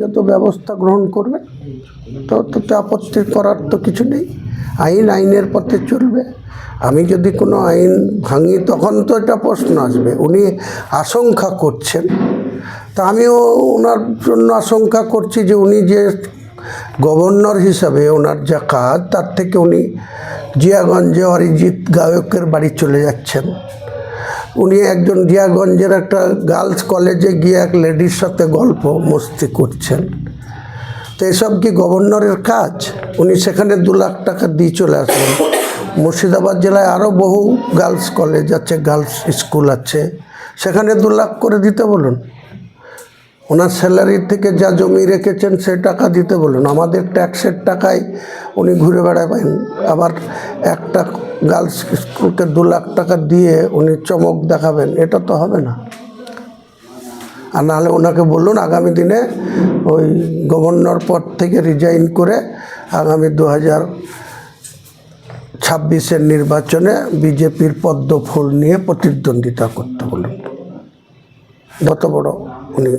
যত ব্যবস্থা গ্রহণ করবে। তো তো আপত্তি করার তো কিছু নেই। আইন, আইনের পথে চলবে। আমি যদি কোনো আইন ভাঙি, তখন তো এটা প্রশ্ন আসবে। উনি আশঙ্কা করছেন। তা আমিও ওনার জন্য আশঙ্কা করছি যে উনি যে গভর্নর হিসাবে ওনার যা কাজ, তার থেকে উনি জিয়াগঞ্জে অরিজিৎ গায়কের বাড়ি চলে যাচ্ছেন। উনি একজন জিয়াগঞ্জের একটা গার্লস কলেজে গিয়ে এক লেডির সাথে গল্প মস্তি করছেন। তো এসব কি গভর্নরের কাজ? উনি সেখানে দু লাখ টাকা দিয়ে চলে আসেন মুর্শিদাবাদ জেলায় আরও বহু গার্লস কলেজ আছে, গার্লস স্কুল আছে। সেখানে দু লাখ করে দিতে বলুন। ওনার স্যালারি থেকে যা জমি রেখেছেন সে টাকা দিতে বলুন। আমাদের ট্যাক্সের টাকায় উনি ঘুরে বেড়াবেন। আবার একটা গার্লস স্কুলকে দু লাখ টাকা দিয়ে উনি চমক দেখাবেন। এটা তো হবে না। আর নাহলে ওনাকে বলুন, আগামী দিনে ওই গভর্নর পদ থেকে রিজাইন করে আগামী দু হাজার ছাব্বিশের নির্বাচনে বিজেপির পদ্ম ফুল নিয়ে প্রতিদ্বন্দ্বিতা করতে বলুন। যত বড় উনি